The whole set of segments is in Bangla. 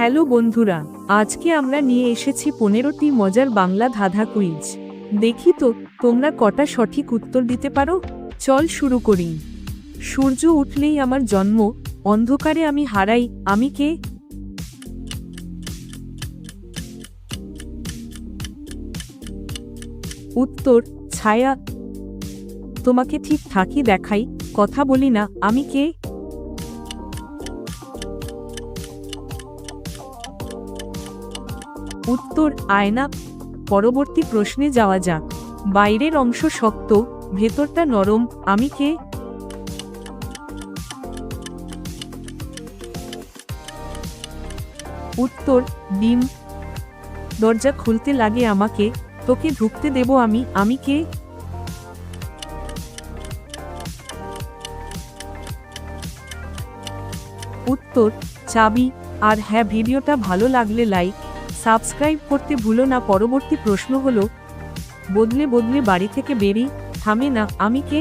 হ্যালো বন্ধুরা, আজকে আমরা নিয়ে এসেছি পনেরোটি মজার বাংলা ধাঁধা কুইজ দেখি তো, তোমরা কটা সঠিক উত্তর দিতে পারো? চল শুরু করি। সূর্য উঠলেই আমার জন্ম, অন্ধকারে আমি হারাই, আমি কে? উত্তর, ছায়া। তোমাকে ঠিক থাকি দেখাই, কথা বলি না, আমি কে? উত্তর আয়না, পরবর্তী প্রশ্নে যাওয়া যাক। বাইরের অংশ শক্ত, ভেতরটা নরম, আমি কে? উত্তর, ডিম। দরজা খুলতে লাগে আমাকে, তোকে ঢুকতে দেব আমি আমি কে? উত্তর, চাবি। আর হ্যাঁ ভিডিওটা ভালো লাগলে লাইক সাবস্ক্রাইব করতে ভুলো না। পরবর্তী প্রশ্ন হলো, বদলে বদলে বাড়ি থেকে বেরি থামে না। আমি কে?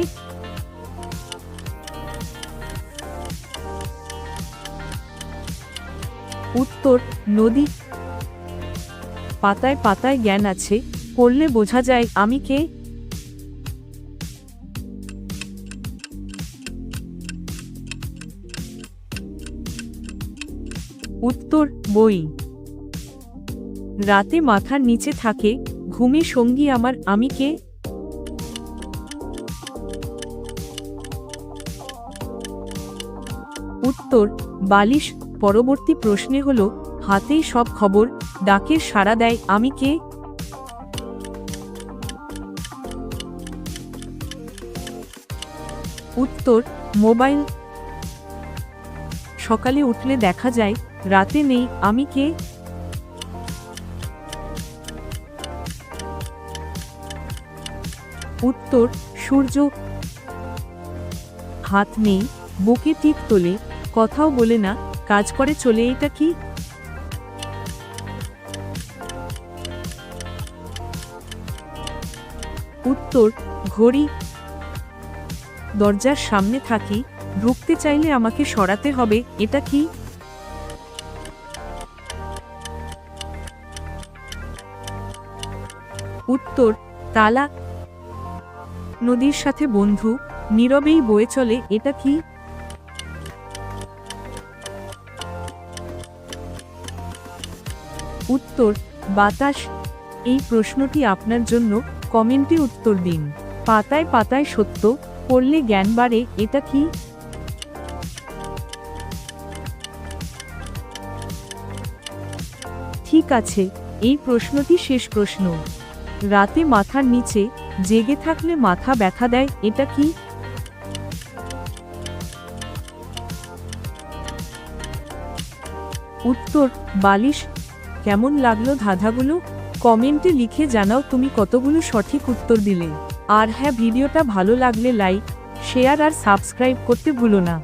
উত্তর, নদী। পাতায় পাতায় জ্ঞান আছে, পড়লে বোঝা যায় আমি কে। উত্তর, বই। রাতে মাথার নিচে থাকে, ঘুমে সঙ্গী আমার, আমি কে? উত্তর, বালিশ, পরবর্তী প্রশ্নে হলো, হাতেই সব খবর ডাকের সাড়া দেয়, আমি কে? উত্তর, মোবাইল। সকালে উঠলে দেখা যায়, রাতে নেই, আমি কে? উত্তর, সূর্য হাত নেই, বুকে টিপ তোলে, কথাও বলে না, কাজ করে চলে এটা কি? উত্তর, ঘড়ি। দরজার সামনে থাকি, ঢুকতে চাইলে আমাকে সরাতে হবে, এটা কি? উত্তর, তালা। নদীর সাথে বন্ধু, নীরবেই বয়ে চলে, এটা কি? উত্তর, বাতাস। এই প্রশ্নটি আপনার জন্য কমেন্টে উত্তর দিন। পাতায় পাতায় সত্য, পড়লে জ্ঞান বাড়ে, এটা কি? ঠিক আছে, এই প্রশ্নটি শেষ প্রশ্ন। রাতে মাথার নিচে জেগে থাকলে মাথা ব্যথা দেয়, এটা কি? উত্তর, বালিশ। কেমন লাগল ধাঁধাগুলো? কমেন্টে লিখে জানাও তুমি কতগুলো সঠিক উত্তর দিলে। আর হ্যাঁ ভিডিওটা ভালো লাগলে লাইক, শেয়ার আর সাবস্ক্রাইব করতে ভুলো না।